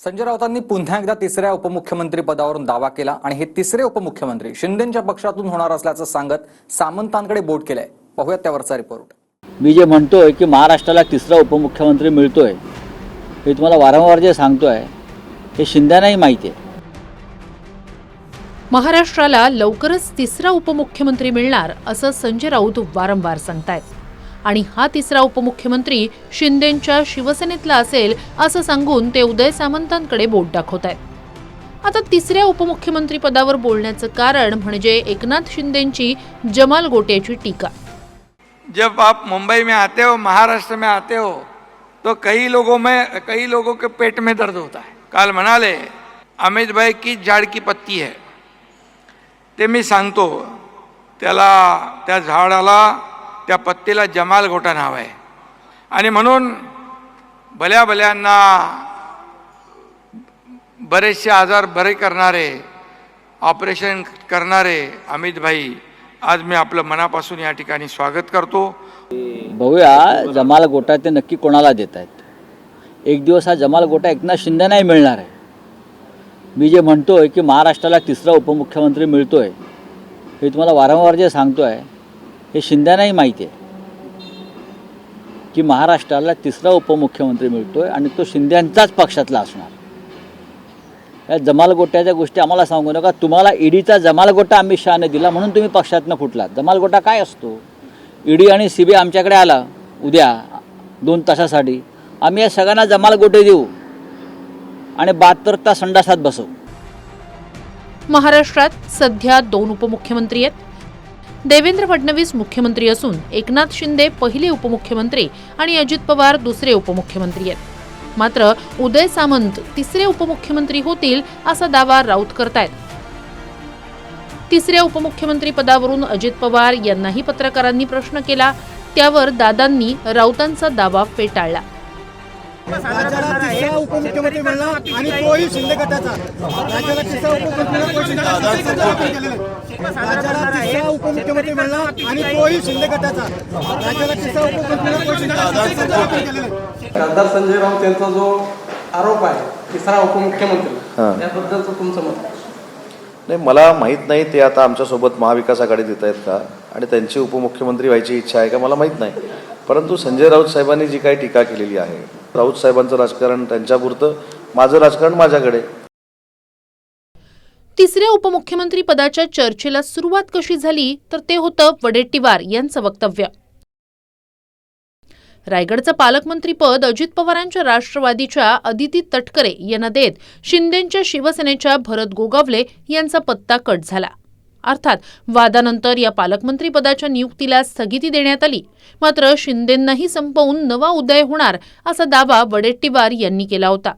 संजय राऊतांनी पुन्हा एकदा तिसऱ्या उपमुख्यमंत्री पदावरून दावा केला आणि हे तिसरे उपमुख्यमंत्री शिंदेच्या पक्षातून होणार असल्याचं सांगत सामंतांकडे बोट केलंय. पाहूयात त्यावरचा रिपोर्ट मी जे म्हणतोय की महाराष्ट्राला तिसरा उपमुख्यमंत्री मिळतोय हे तुम्हाला वारंवार जे सांगतोय हे शिंद्यांनाही माहिती आहे. महाराष्ट्राला लवकरच तिसरा उपमुख्यमंत्री मिळणार असं संजय राऊत वारंवार सांगतायत. आणि हा तिसरा उपमुख्यमंत्री शिंदेंच्या शिवसेनेतला असेल असं सांगून ते उदय सामंतांकडे बोट दाखवत आहेत. आता तिसऱ्या उपमुख्यमंत्री पदावर बोलण्याचं कारण म्हणजे एकनाथ शिंदेंची जमाल गोट्याची टीका. जब आप मुंबई में आते हो महाराष्ट्र में आते हो तो कई लोगों में कई लोगों के पेट में दर्द होता है। काल म्हणाले अमित भाई की झाड की पत्ती है। ते मी सांगतो त्याला त्या झाडाला त्या पत्तीला जमाल गोटा नाव आहे. आणि म्हणून भल्या भल्यांना बरेचसे आजार बरे करणारे ऑपरेशन करणारे अमित भाई आज मी आपलं मनापासून या ठिकाणी स्वागत करतो. बघूया जमाल गोटा ते नक्की कोणाला देत आहेत? एक दिवस हा जमाल गोटा एकनाथ शिंदेनाही मिळणार आहे. मी जे म्हणतोय की महाराष्ट्राला तिसरा उपमुख्यमंत्री मिळतोय हे तुम्हाला वारंवार जे सांगतोय हे शिंद्यांनाही माहिती आहे की महाराष्ट्राला तिसरा उपमुख्यमंत्री मिळतो आहे आणि तो शिंद्यांचाच पक्षातला असणार. या जमाल गोट्याच्या गोष्टी आम्हाला सांगू नका. तुम्हाला ईडीचा जमाल गोटा अमित शहाने दिला म्हणून तुम्ही पक्षातनं फुटलात. जमाल गोटा काय असतो? ईडी आणि सी बी आमच्याकडे आला उद्या दोन तासासाठी. आम्ही या सगळ्यांना जमाल गोटे देऊ आणि बहात्तर तास संडासात बसवू. महाराष्ट्रात सध्या दोन उपमुख्यमंत्री आहेत. देवेंद्र फडणवीस मुख्यमंत्री असून एकनाथ शिंदे पहिले उपमुख्यमंत्री आणि अजित पवार दुसरे उपमुख्यमंत्री आहेत. मात्र उदय सामंत तिसरे उपमुख्यमंत्री होतील असा दावा राऊत करतायत. तिसऱ्या उपमुख्यमंत्री पदावरून अजित पवार यांनाही पत्रकारांनी प्रश्न केला त्यावर दादांनी राऊतांचा दावा फेटाळला. राज्याला तिसरा उपमुख्यमंत्री मिळला आणि तोही शिंदे गटाचा. राज्याला तिसरा उपमुख्यमंत्री राज्याला तिसरा उपमुख्यमंत्री मिळला आणि तोही शिंदे गटाचा. राज्याला तिसरा उपमुख्यमंत्री खासदार संजय राऊत यांचा जो आरोप आहे तिसरा उपमुख्यमंत्री याबद्दलचं तुमचं मत? नाही मला माहीत नाही ते आता आमच्यासोबत महाविकास आघाडीत येत आहेत का? आणि त्यांची उपमुख्यमंत्री व्हायची इच्छा आहे का? मला माहीत नाही. परंतु संजय राऊत साहेबांनी जी काही टीका केलेली आहे राऊत साहेबांचं राजकारण त्यांच्यापुरतं माझं राजकारण माझ्याकडे. तिसऱ्या उपमुख्यमंत्री पदाच्या चर्चेला सुरुवात कशी झाली तर ते होतं वडेट्टीवार यांचं वक्तव्य. रायगडचं पालकमंत्रीपद अजित पवारांच्या राष्ट्रवादीच्या अदिती तटकरे यांना देत शिंदेंच्या शिवसेनेच्या भरत गोगावले यांचा पत्ता कट झाला. अर्थात वादानंतर या पालकमंत्रीपदाच्या नियुक्तीला स्थगिती देण्यात आली. मात्र शिंदेंनाही संपवून नवा उदय होणार असा दावा वडेट्टीवार यांनी केला होता.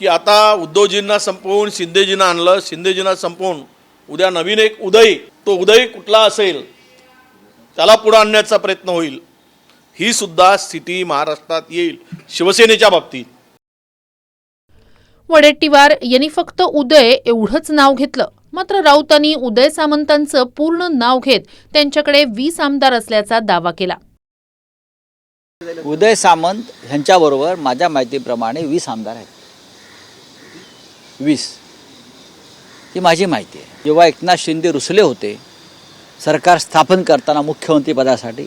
की आता उद्धवजींना संपवून शिंदेजींना आणलं शिंदेजींना संपवून उद्या नवीन एक उदय तो उदय कुठला असेल त्याला पुढे आणण्याचा प्रयत्न होईल. ही सुद्धा स्थिती महाराष्ट्रात येईल शिवसेनेच्या बाबतीत. वडेट्टीवार यांनी फक्त उदय एवढंच नाव घेतलं. मात्र राऊतांनी उदय सामंतांचं पूर्ण नाव घेत त्यांच्याकडे वीस आमदार असल्याचा दावा केला. उदय सामंत ह्यांच्याबरोबर माझ्या माहितीप्रमाणे वीस आमदार आहेत. वीस. ही माझी माहिती आहे. जेव्हा एकनाथ शिंदे रुसले होते सरकार स्थापन करताना मुख्यमंत्रीपदासाठी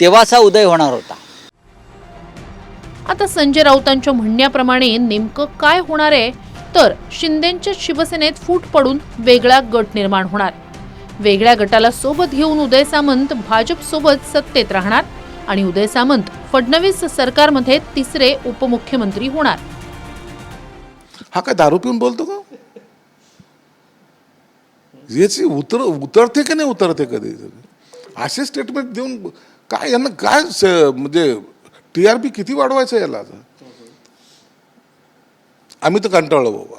तेव्हाचा उदय होणार होता. आता संजय राऊतांच्या म्हणण्याप्रमाणे नेमकं काय होणार आहे? तर शिंदेंच्या शिवसेनेत फूट पडून वेगळा गट निर्माण होणार. वेगळ्या गटाला सोबत घेऊन उदय सामंत भाजप सोबत सत्तेत राहणार आणि उदय सामंत फडणवीस सरकारमध्ये तिसरे उपमुख्यमंत्री होणार. हा काय दारू पिऊन बोलतो का? याची उतर उतरते का नाही उतरते कधी? असे स्टेटमेंट देऊन काय यांना काय स- म्हणजे टी आर पी किती वाढवायचं याला आता? आम्ही तर कंटाळलो बाबा.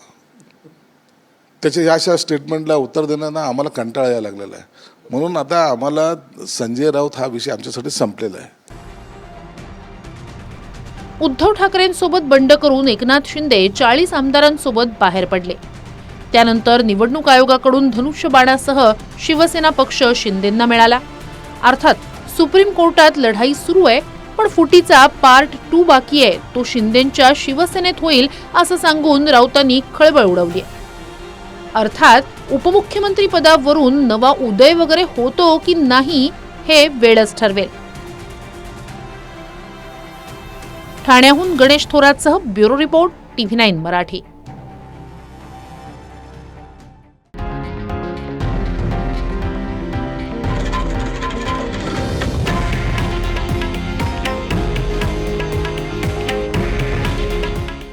त्याच्या या अशा स्टेटमेंटला उत्तर देणं ना आम्हाला कंटाळा यायला लागलेला आहे. म्हणून आता आम्हाला संजय राऊत हा विषय आमच्यासाठी संपलेला आहे. उद्धव ठाकरेंसोबत बंड करून एकनाथ शिंदे चाळीस आमदारांसोबत बाहेर पडले. त्यानंतर निवडणूक आयोगाकडून धनुष्यबाणासह शिवसेना पक्ष शिंदेंना मिळाला. अर्थात सुप्रीम कोर्टात लढाई सुरू आहे पण फुटीचा पार्ट टू बाकी आहे. तो शिंदेच्या शिवसेनेत होईल असं सांगून राऊतांनी खळबळ उडवली अर्थात उपमुख्यमंत्री पदावरून नवा उदय वगैरे होतो की नाही हे वेळच ठरवेल. ठाण्याहून Ganesh थोरातसह bureau report TV nine Marathi.